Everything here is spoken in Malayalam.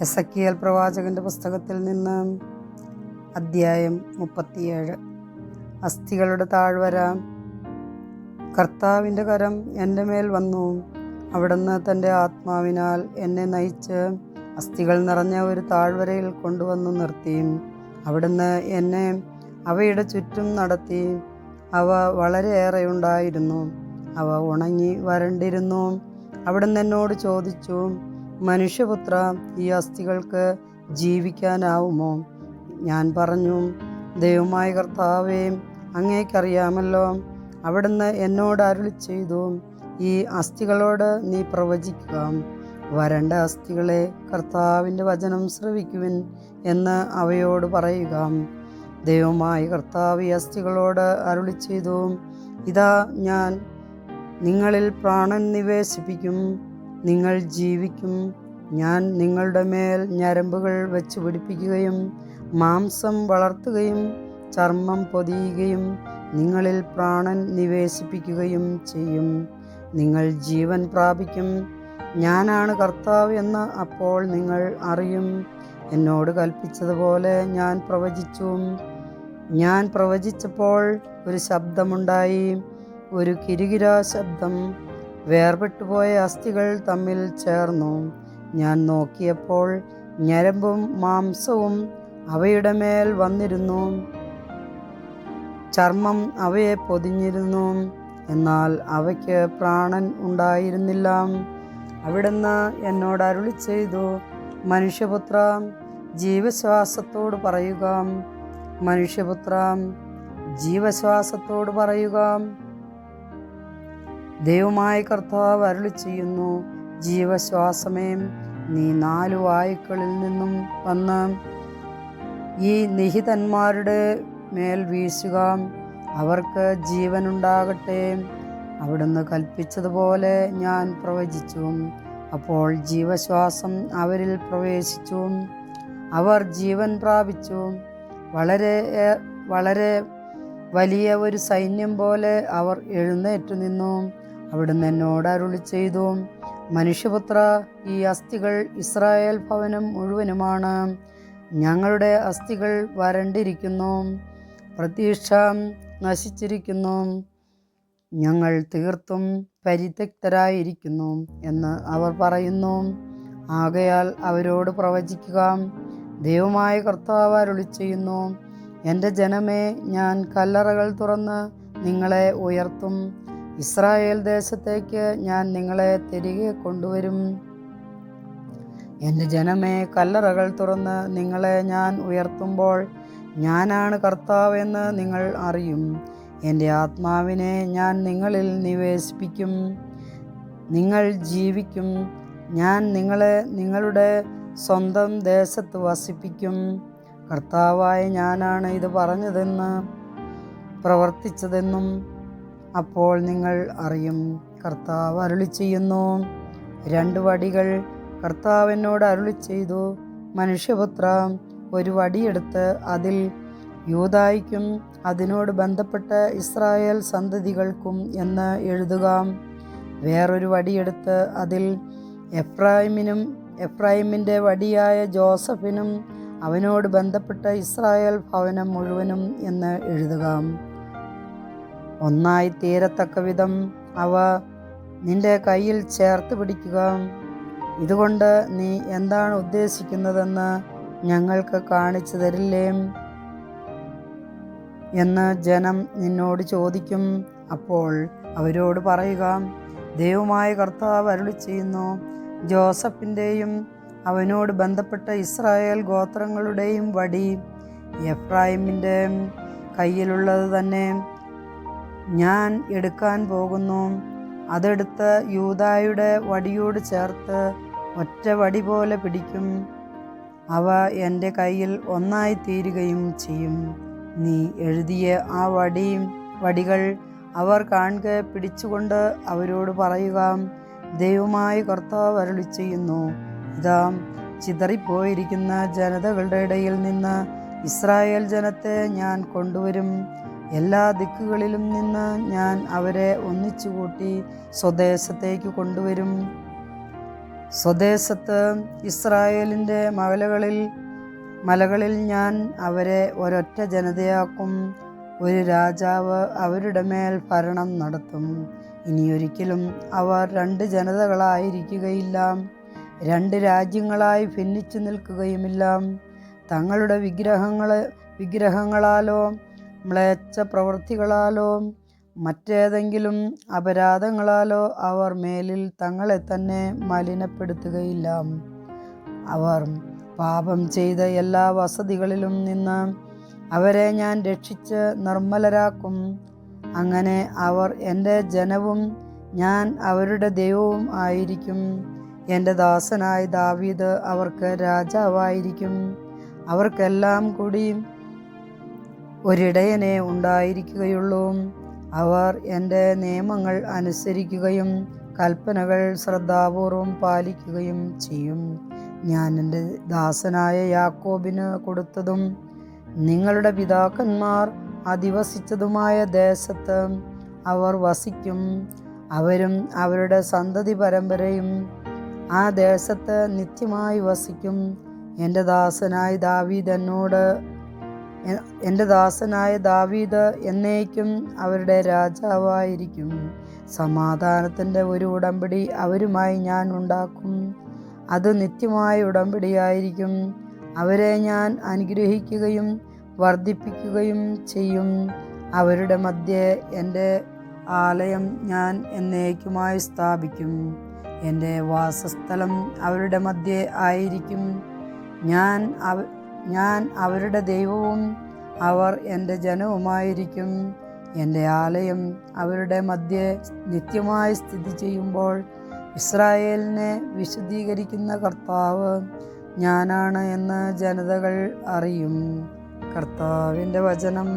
എസക്കിയൽ പ്രവാചകന്റെ പുസ്തകത്തിൽ നിന്ന് അദ്ധ്യായം മുപ്പത്തിയേഴ്. അസ്ഥികളുടെ താഴ്വര കർത്താവിന്റെ കരം എന്റെ മേൽ വന്നു. അവിടുന്ന് തന്റെ ആത്മാവിനാൽ എന്നെ നയിച്ച് അസ്ഥികൾ നിറഞ്ഞ ഒരു താഴ്വരയിൽ കൊണ്ടുവന്ന് നിർത്തി. അവിടുന്ന് എന്നെ അവയുടെ ചുറ്റും നടത്തി. അവ വളരെയേറെ ഉണ്ടായിരുന്നു. അവ ഉണങ്ങി വരണ്ടിരുന്നു. അവിടുന്ന് എന്നോട് ചോദിച്ചു മനുഷ്യപുത്ര ഈ അസ്ഥികൾക്ക് ജീവിക്കാനാവുമോ? ഞാൻ പറഞ്ഞു ദൈവമായ കർത്താവേ അങ്ങേക്കറിയാമല്ലോ അവിടുന്ന് എന്നോട് അരുളി ചെയ്തു ഈ അസ്ഥികളോട് നീ പ്രവചിക്കുക. വരണ്ട അസ്ഥികളെ കർത്താവിന്റെ വചനം ശ്രവിക്കുവിൻ എന്ന് അവയോട് പറയുക. ദൈവമായ കർത്താവ് ഈ അസ്ഥികളോട് അരുളി ചെയ്തു ഇതാ ഞാൻ നിങ്ങളിൽ പ്രാണൻ നിവേശിപ്പിക്കും നിങ്ങൾ ജീവിക്കും. ഞാൻ നിങ്ങളുടെ മേൽ ഞരമ്പുകൾ വെച്ച് പിടിപ്പിക്കുകയും മാംസം വളർത്തുകയും ചർമ്മം പൊതിയുകയും നിങ്ങളിൽ പ്രാണൻ നിവേശിപ്പിക്കുകയും ചെയ്യും. നിങ്ങൾ ജീവൻ പ്രാപിക്കും. ഞാനാണ് കർത്താവ് എന്ന് അപ്പോൾ നിങ്ങൾ അറിയും. എന്നോട് കൽപ്പിച്ചതുപോലെ ഞാൻ പ്രവചിച്ചു. ഞാൻ പ്രവചിച്ചപ്പോൾ ഒരു ശബ്ദമുണ്ടായി. ഒരു കിരുകിരാ ശബ്ദം. വേർപെട്ടുപോയ അസ്ഥികൾ തമ്മിൽ ചേർന്നു. ഞാൻ നോക്കിയപ്പോൾ ഞരമ്പും മാംസവും അവയുടെ മേൽ വന്നിരുന്നു. ചർമ്മം അവയെ പൊതിഞ്ഞിരുന്നു. എന്നാൽ അവയ്ക്ക് പ്രാണൻ ഉണ്ടായിരുന്നില്ല. അവിടുന്ന് എന്നോട് അരുളി ചെയ്തു മനുഷ്യപുത്ര ജീവശ്വാസത്തോട് പറയുക. മനുഷ്യപുത്ര ജീവശ്വാസത്തോട് പറയുക. ദൈവമായ കർത്താവ് അരുളി ചെയ്യുന്നു. ജീവശ്വാസമേ നീ നാലു വായുക്കളിൽ നിന്നും വന്ന് ഈ നിഹിതന്മാരുടെ മേൽ വീശുക. അവർക്ക് ജീവനുണ്ടാകട്ടെ. അവിടുന്ന് കൽപ്പിച്ചതുപോലെ ഞാൻ പ്രവചിച്ചു. അപ്പോൾ ജീവശ്വാസം അവരിൽ പ്രവേശിച്ചു. അവർ ജീവൻ പ്രാപിച്ചു. വളരെ വളരെ വലിയ ഒരു സൈന്യം പോലെ അവർ എഴുന്നേറ്റു നിന്നു. അവിടുന്ന് എന്നോട് അരുളി ചെയ്തു മനുഷ്യപുത്ര ഈ അസ്ഥികൾ ഇസ്രായേൽ ഭവനം മുഴുവനുമാണ്. ഞങ്ങളുടെ അസ്ഥികൾ വരണ്ടിരിക്കുന്നു പ്രതീക്ഷ നശിച്ചിരിക്കുന്നു. ഞങ്ങൾ തീർത്തും പരിത്യക്തരായിരിക്കുന്നു എന്ന് അവർ പറയുന്നു. ആകയാൽ അവരോട് പ്രവചിക്കുക. ദൈവമായ കർത്താവ് അരുളി ചെയ്യുന്നു എന്റെ ജനമേ ഞാൻ കല്ലറകൾ തുറന്ന് നിങ്ങളെ ഉയർത്തും. ഇസ്രായേൽ ദേശത്തേക്ക് ഞാൻ നിങ്ങളെ തിരികെ കൊണ്ടുവരും. എന്റെ ജനമേ കല്ലറകൾ തുറന്ന് നിങ്ങളെ ഞാൻ ഉയർത്തുമ്പോൾ ഞാനാണ് കർത്താവെന്ന് നിങ്ങൾ അറിയും. എന്റെ ആത്മാവിനെ ഞാൻ നിങ്ങളിൽ നിവേശിപ്പിക്കും. നിങ്ങൾ ജീവിക്കും. ഞാൻ നിങ്ങളെ നിങ്ങളുടെ സ്വന്തം ദേശത്ത് വസിപ്പിക്കും. കർത്താവായ ഞാനാണ് ഇത് പറഞ്ഞതെന്ന് പ്രവർത്തിച്ചതെന്നും അപ്പോൾ നിങ്ങൾ അറിയും. കർത്താവ് അരുളി ചെയ്യുന്നു രണ്ട് വടികൾ കർത്താവിനോട് അരുളി ചെയ്തു മനുഷ്യപുത്ര ഒരു വടിയെടുത്ത് അതിൽ യൂതായിക്കും അതിനോട് ബന്ധപ്പെട്ട ഇസ്രായേൽ സന്തതികൾക്കും എന്ന് എഴുതുക. വേറൊരു വടിയെടുത്ത് അതിൽ എഫ്രൈമിനും എഫ്രായിമിന്റെ വടിയായ ജോസഫിനും അവനോട് ബന്ധപ്പെട്ട ഇസ്രായേൽ ഭവനം മുഴുവനും എന്ന് എഴുതുക. ഒന്നായി തീരത്തക്ക വിധം അവ നിന്റെ കയ്യിൽ ചേർത്ത് പിടിക്കുക. ഇതുകൊണ്ട് നീ എന്താണ് ഉദ്ദേശിക്കുന്നതെന്ന് ഞങ്ങൾക്ക് കാണിച്ചു തരില്ലേ? എന്ന് ജനം നിന്നോട് ചോദിക്കും. അപ്പോൾ അവരോട് പറയുക ദൈവമായ കർത്താവ് അരുളി ചെയ്യുന്നു ജോസഫിന്റെയും അവനോട് ബന്ധപ്പെട്ട ഇസ്രായേൽ ഗോത്രങ്ങളുടെയും വടി എഫ്രായിമിന്റെ കയ്യിലുള്ളത് തന്നെ. ഞാൻ എടുക്കാൻ പോകുന്നു. അതെടുത്ത് യൂതായുടെ വടിയോട് ചേർത്ത് ഒറ്റ വടി പോലെ പിടിക്കും. അവ എന്റെ കയ്യിൽ ഒന്നായി തീരുകയും ചെയ്യും. നീ എഴുതിയ ആ വടി വടികൾ അവർ കാണുക പിടിച്ചുകൊണ്ട് അവരോട് പറയുക ദൈവമായി കർത്താവ് അരുളി ചെയ്യുന്നു ഇതാ ചിതറിപ്പോയിരിക്കുന്ന ജനതകളുടെ ഇടയിൽ നിന്ന് ഇസ്രായേൽ ജനത്തെ ഞാൻ കൊണ്ടുവരും. എല്ലാ ദിക്കുകളിലും നിന്ന് ഞാൻ അവരെ ഒന്നിച്ചുകൂട്ടി സ്വദേശത്തേക്ക് കൊണ്ടുവരും. സ്വദേശത്ത് ഇസ്രായേലിന്റെ മലകളിൽ മലകളിൽ ഞാൻ അവരെ ഒരൊറ്റ ജനതയാക്കും. ഒരു രാജാവ് അവരുടെ മേൽ ഭരണം നടത്തും. ഇനിയൊരിക്കലും അവർ രണ്ട് ജനതകളായിരിക്കുകയില്ല. രണ്ട് രാജ്യങ്ങളായി ഭിന്നിച്ചു നിൽക്കുകയുമില്ല. തങ്ങളുടെ വിഗ്രഹങ്ങൾ വിഗ്രഹങ്ങളാലോ മ്ലേച്ഛ പ്രവൃത്തികളാലോ മറ്റേതെങ്കിലും അപരാധങ്ങളാലോ അവർ മേലിൽ തങ്ങളെ തന്നെ മലിനപ്പെടുത്തുകയില്ല. അവർ പാപം ചെയ്ത എല്ലാ വസതികളിലും നിന്ന് അവരെ ഞാൻ രക്ഷിച്ച് നിർമ്മലരാക്കും. അങ്ങനെ അവർ എന്റെ ജനവും ഞാൻ അവരുടെ ദൈവവും ആയിരിക്കും. എന്റെ ദാസനായ ദാവീദ് അവർക്ക് രാജാവായിരിക്കും. അവർക്കെല്ലാം കൂടി ഒരിടയനെ ഉണ്ടായിരിക്കുകയുള്ളൂ. അവർ എന്റെ നിയമങ്ങൾ അനുസരിക്കുകയും കൽപ്പനകൾ ശ്രദ്ധാപൂർവം പാലിക്കുകയും ചെയ്യും. ഞാൻ എന്റെ ദാസനായ യാക്കോബിന് കൊടുത്തതും നിങ്ങളുടെ പിതാക്കന്മാർ അധിവസിച്ചതുമായ ദേശത്ത് അവർ വസിക്കും. അവരും അവരുടെ സന്തതി പരമ്പരയും ആ ദേശത്ത് നിത്യമായി വസിക്കും. എന്റെ ദാസനായ ദാവീദ് എന്നോട് എന്റെ ദാസനായ ദാവീദ് എന്നേക്കും അവരുടെ രാജാവായിരിക്കും. സമാധാനത്തിന്റെ ഒരു ഉടമ്പടി അവരുമായി ഞാൻ ഉണ്ടാക്കും. അത് നിത്യമായ ഉടമ്പടിയായിരിക്കും. അവരെ ഞാൻ അനുഗ്രഹിക്കുകയും വർദ്ധിപ്പിക്കുകയും ചെയ്യും. അവരുടെ മധ്യേ എന്റെ ആലയം ഞാൻ എന്നേക്കുമായി സ്ഥാപിക്കും. എന്റെ വാസസ്ഥലം അവരുടെ മധ്യേ ആയിരിക്കും. ഞാൻ അവ ഞാൻ അവരുടെ ദൈവവും അവർ എന്റെ ജനവുമായിരിക്കും. എന്റെ ആലയം അവരുടെ മധ്യേ നിത്യമായി സ്ഥിതി ചെയ്യുമ്പോൾ ഇസ്രായേലിനെ വിശദീകരിക്കുന്ന കർത്താവ് ഞാനാണ് എന്ന് ജനതകൾ അറിയും. കർത്താവിന്റെ വചനം